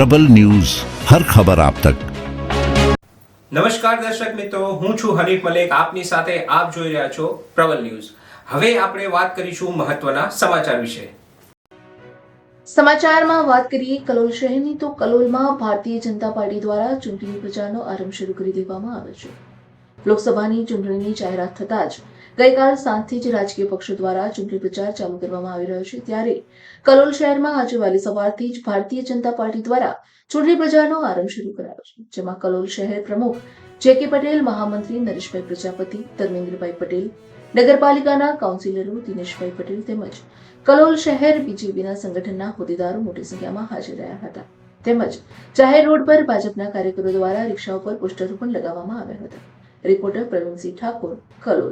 પ્રબલ news હર ખબર આપ તક. નમસ્કાર દર્શક મિત્રો હું છું હરીફ મલેક આપની સાથે આપ જોઈ રહ્યા છો પ્રબલ ન્યૂઝ. હવે આપણે વાત કરીશું મહત્વના સમાચાર વિશે. સમાચારમાં વાત કરીએ કલોલ શહેરની તો કલોલમાં ભારતીય જનતા પાર્ટી દ્વારા ચૂંટણી પ્રચારનો આરંભ શરૂ કરી દેવામાં આવ્યો છે. લોકસભાની ચૂંટણીની જાહેરાત થતાં જ ગઈકાલ સાંજથી જ રાજકીય પક્ષો દ્વારા ચૂંટણી પ્રચાર ચાલુ કરવામાં આવી રહ્યો છે. ત્યારે કલોલ શહેરમાં આજે વહેલી સવારથી જ ભારતીય જનતા પાર્ટી દ્વારા ચૂંટણી પ્રચારનો આરંભ શરૂ કરાયો છે, જેમાં કલોલ શહેર પ્રમુખ જે કે પટેલ, મહામંત્રી નરેશભાઈ પ્રજાપતિ, ધર્મેન્દ્રભાઈ પટેલ, નગરપાલિકાના કાઉન્સિલરો દિનેશભાઈ પટેલ તેમજ કલોલ શહેર બીજેપીના સંગઠનના હોદ્દેદારો મોટી સંખ્યામાં હાજર રહ્યા હતા. તેમજ જાહેર રોડ પર ભાજપના કાર્યકરો દ્વારા રિક્ષાઓ પર પોસ્ટરો પણ લગાવવામાં આવ્યા હતા. રિપોર્ટર પ્રવીણસિંહ ઠાકોર કલોલ